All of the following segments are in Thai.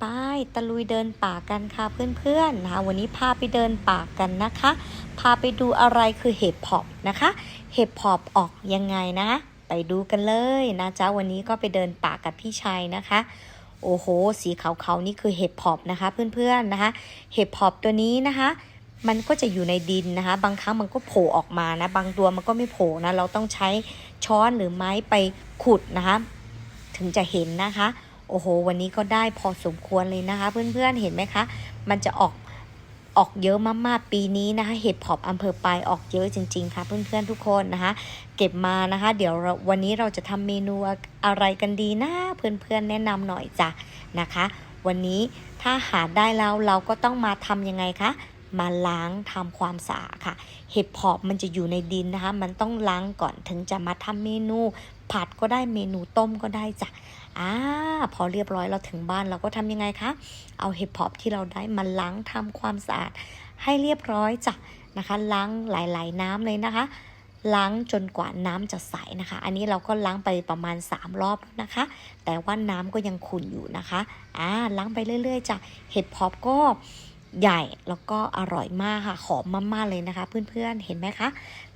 ไปตะลุยเดินป่ากันค่ะเพื่อนๆนะคะวันนี้พาไปเดินป่ากันนะคะ พาไปดูอะไรคือเห็บเพาะนะคะ เห็บเพาะออกยังไงนะ ไปดูกันเลยนะจ๊ะวันนี้ก็ไปเดินป่ากับพี่ชัยนะคะ โอ้โห สีขาวๆนี่คือเห็บเพาะนะคะ เพื่อนๆนะคะ เห็บเพาะตัวนี้นะคะ มันก็จะอยู่ในดินนะคะ บางครั้งมันก็โผล่ออกมานะ บางตัวมันก็ไม่โผล่นะเราต้องใช้ช้อนหรือไม้ไปขุดนะคะ ถึงจะเห็นนะคะ โอ้โห วันนี้ก็ได้พอสมควรเลยนะคะ เพื่อนๆเห็นไหมคะ มันจะออกออกเยอะมากๆปีนี้นะคะ เห็ดผอบอำเภอปลายออกเยอะจริง ๆ ค่ะ เพื่อนๆทุกคนนะคะ เก็บมานะคะ เดี๋ยววันนี้เราจะทำเมนูอะไรกันดีนะเพื่อนๆแนะนำหน่อยจ้ะนะคะ วันนี้ถ้าหาได้แล้วเราก็ต้องมาทำยังไงคะมาล้างทำความสะอาดค่ะ เห็ดเพาะมันจะอยู่ในดินนะคะ มันต้องล้างก่อนถึงจะมาทำเมนู ผัดก็ได้เมนูต้มก็ได้จ้ะอ่า พอเรียบร้อยเราถึงบ้านเราก็ทำยังไงคะ เอาเห็ดพาะที่เราได้มาล้างทำความสะอาด ให้เรียบร้อยจ้ะนะคะ ล้างหลาย ๆ น้ำเลยนะคะ ล้างจนกว่าน้ำจะใสนะคะ อันนี้เราก็ล้างไปประมาณ 3 รอบแล้วนะคะ แต่ว่าน้ำก็ยังขุ่นอยู่นะคะอ่าล้างไปเรื่อย ๆจ้ะเห็ดพาะก็ใหญ่แล้วก็อร่อยมากค่ะหอมมากๆเลยนะคะ เพื่อนๆเห็นไหมคะ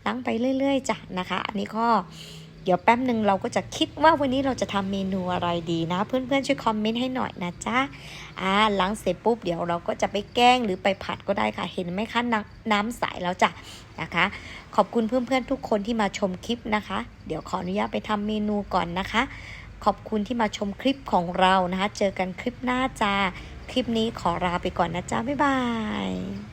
ล้างไปเรื่อย ๆจ้ะนะคะ อันนี้ก็ เดี๋ยวแป๊บหนึ่งเราก็จะคิดว่าวันนี้เราจะทำเมนูอะไรดีนะ เพื่อนๆช่วยคอมเมนต์ให้หน่อยนะจ๊ะอ่าล้างเสร็จปุ๊บเดี๋ยวเราก็จะไปแกล้งหรือไปผัดก็ได้ค่ะ เห็นไหมคะน้ำน้ำใสแล้วจ้ะนะคะ ขอบคุณเพื่อนๆทุกคนที่มาชมคลิปนะคะ เดี๋ยวขออนุญาตไปทำเมนูก่อนนะคะ ขอบคุณที่มาชมคลิปของเรานะคะ เจอกันคลิปหน้าจ้าคลิปนี้ขอลาไปก่อนนะจ๊ะบ๊ายบาย